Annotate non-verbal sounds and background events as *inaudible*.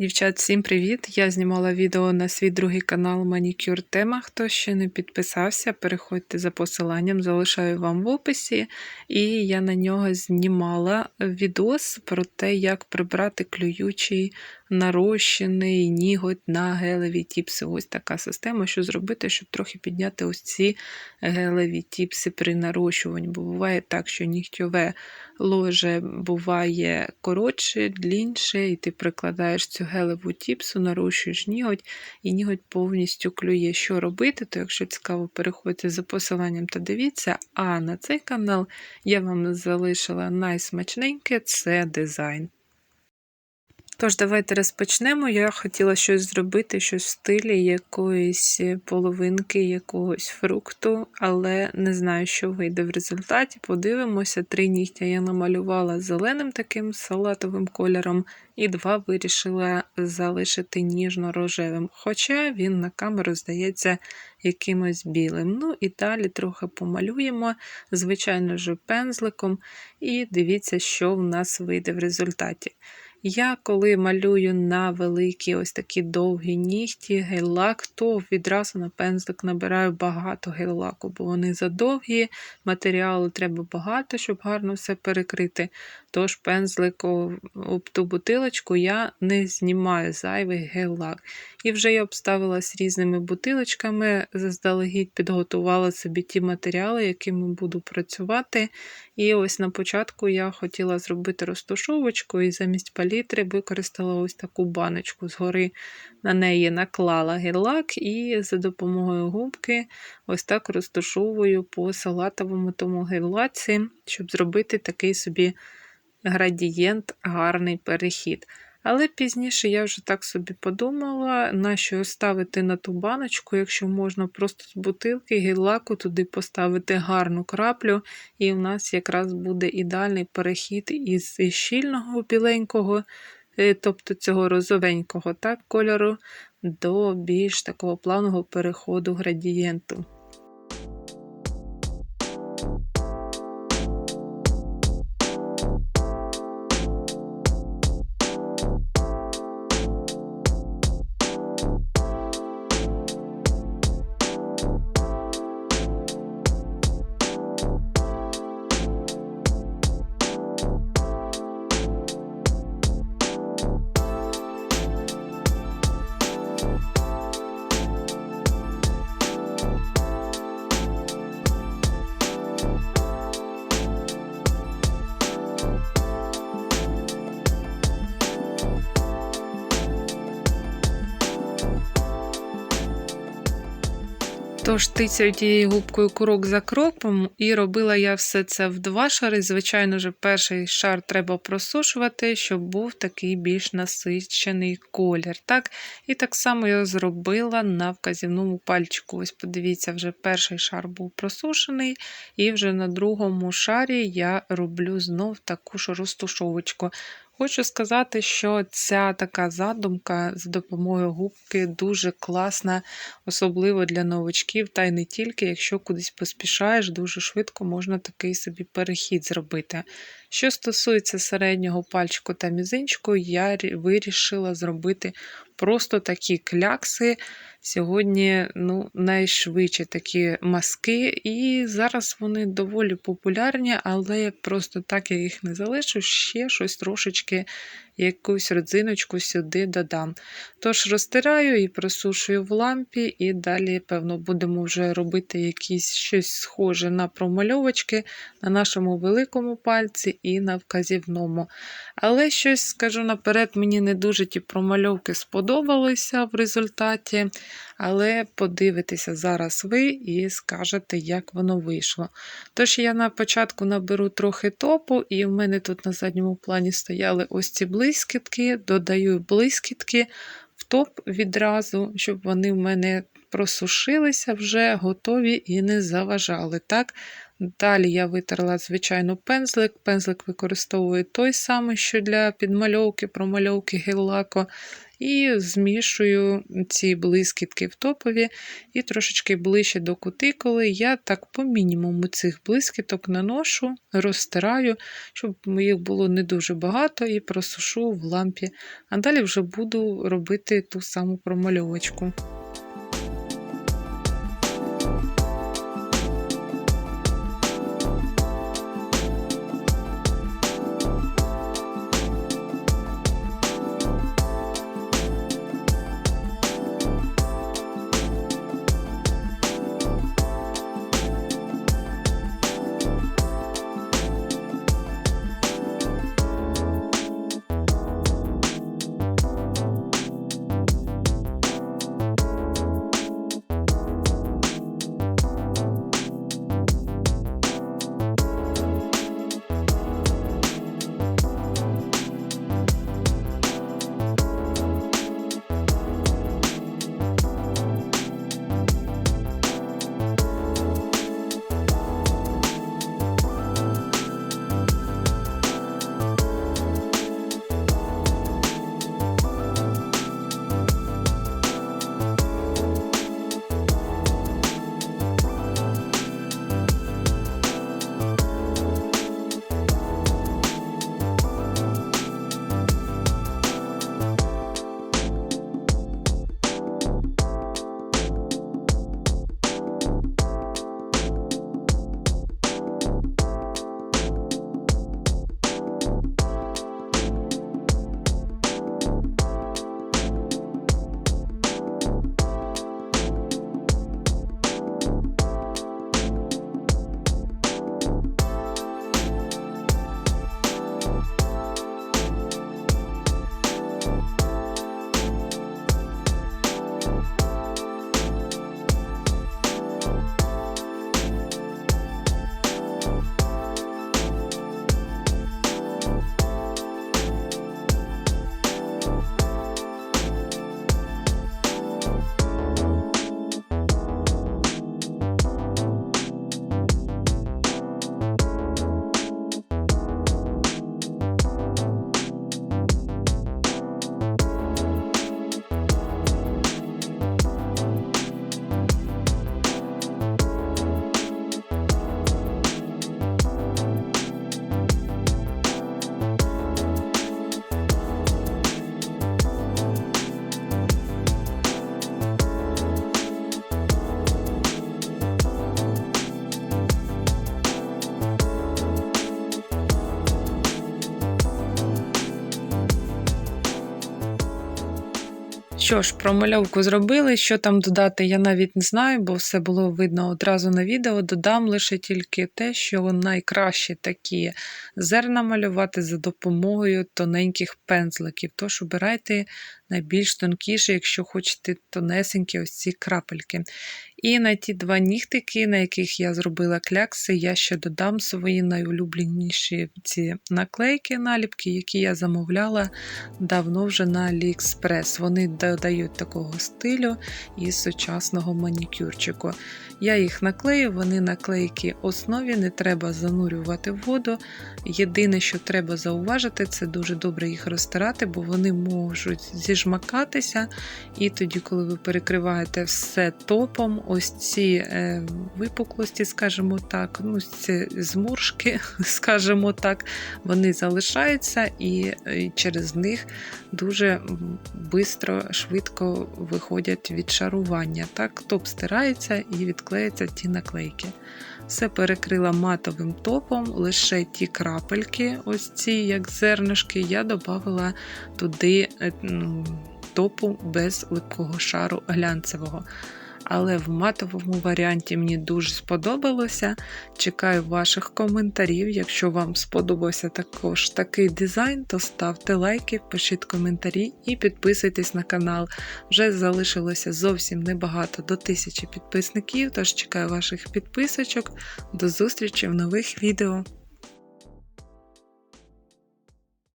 Дівчат, всім привіт! Я знімала відео на свій другий канал Манікюр Тема. Хто ще не підписався, переходьте за посиланням, залишаю вам в описі. І я на нього знімала відос про те, як прибрати клюючий нарощений ніготь на гелеві тіпси. Ось така система, що зробити, щоб трохи підняти ось ці гелеві тіпси при нарощуванні. Бо буває так, що нігтьове ложе буває коротше, длінше, і ти прикладаєш цю гелеву тіпсу, нарощуєш ніготь, і ніготь повністю клює. Що робити, то якщо цікаво, переходьте за посиланням та дивіться. А на цей канал я вам залишила найсмачненьке це дизайн. Тож, давайте розпочнемо. Я хотіла щось зробити, щось в стилі якоїсь половинки, якогось фрукту, але не знаю, що вийде в результаті. Подивимося, три нігтя я намалювала зеленим таким салатовим кольором, і два вирішила залишити ніжно-рожевим. Хоча він на камеру здається якимось білим. Ну і далі трохи помалюємо, звичайно ж, пензликом, і дивіться, що в нас вийде в результаті. Я коли малюю на великі ось такі довгі нігті, гель-лак, то відразу на пензлик набираю багато гель-лаку, бо вони задовгі, матеріалу треба багато, щоб гарно все перекрити. Тож пензлик об ту бутилочку я не знімаю зайвий гель-лак. І вже я обставила з різними бутилочками, заздалегідь підготувала собі ті матеріали, якими буду працювати. І ось на початку я хотіла зробити розташовочку, і замість палітри використала ось таку баночку. Згори на неї наклала гель-лак і за допомогою губки ось так розташовую по салатовому тому гель-лаці, щоб зробити такий собі градієнт, гарний перехід. Але пізніше я вже так собі подумала, нащо ставити на ту баночку, якщо можна просто з бутилки гель-лаку туди поставити гарну краплю, і в нас якраз буде ідеальний перехід із щільного біленького, е, тобто цього розовенького так, кольору, до більш такого плавного переходу градієнту. Тож тицяю тією губкою крок за кроком, і робила я все це в два шари. Звичайно ж, перший шар треба просушувати, щоб був такий більш насичений колір. Так? І так само я зробила на вказівному пальчику. Ось подивіться, вже перший шар був просушений, і вже на другому шарі я роблю знов таку ж розтушовочку. Хочу сказати, що ця така задумка з допомогою губки дуже класна, особливо для новачків, та й не тільки, якщо кудись поспішаєш, дуже швидко можна такий собі перехід зробити. Що стосується середнього пальчику та мізинчику, я вирішила зробити просто такі клякси. Сьогодні ну, найшвидше такі маски, і зараз вони доволі популярні, але просто так я їх не залишу, ще щось трошечки якусь родзиночку сюди додам. Тож розтираю і просушую в лампі, і далі, певно, будемо вже робити якісь щось схоже на промальовочки на нашому великому пальці і на вказівному. Але щось, скажу наперед, мені не дуже ті промальовки сподобалися в результаті. Але подивитеся зараз ви і скажете, як воно вийшло. Тож я на початку наберу трохи топу, і в мене тут на задньому плані стояли ось ці блискітки, додаю блискітки в топ відразу, щоб вони в мене просушилися вже готові і не заважали. так? Далі я витерла, звичайно, пензлик. Пензлик використовую той самий, що для підмальовки, промальовки гель-лако. І змішую ці блискітки в топові і трошечки ближче до кутикули. Я так по мінімуму цих блискіток наношу, розтираю, щоб їх було не дуже багато, і просушу в лампі. А далі вже буду робити ту саму промальовочку. Що ж, промальовку зробили. Що там додати, я навіть не знаю, бо все було видно одразу на відео. Додам лише тільки те, що найкраще такі зерна малювати за допомогою тоненьких пензликів. Тож обирайте найбільш тонкіші, якщо хочете тонесенькі ось ці крапельки. І на ті два нігтики, на яких я зробила клякси, я ще додам свої найулюбленіші ці наклейки, наліпки, які я замовляла давно вже на AliExpress. Вони додають такого стилю і сучасного манікюрчику. Я їх наклею, вони наклейки основі, не треба занурювати в воду. Єдине, що треба зауважити, це дуже добре їх розтирати, бо вони можуть зіжмакатися. І тоді, коли ви перекриваєте все топом, ось ці е, випуклості, скажімо так, ну, ці зморшки, *laughs* скажімо так, вони залишаються і через них дуже швидко, швидко виходять від шарування. Так, Топ стирається і відклеються ті наклейки. Все перекрила матовим топом, лише ті крапельки, ось ці, як зернишки, я додала туди е, топу без липкого шару глянцевого але в матовому варіанті мені дуже сподобалося. Чекаю ваших коментарів. Якщо вам сподобався також такий дизайн, то ставте лайки, пишіть коментарі і підписуйтесь на канал. Вже залишилося зовсім небагато до тисячі підписників, тож чекаю ваших підписочок. До зустрічі в нових відео.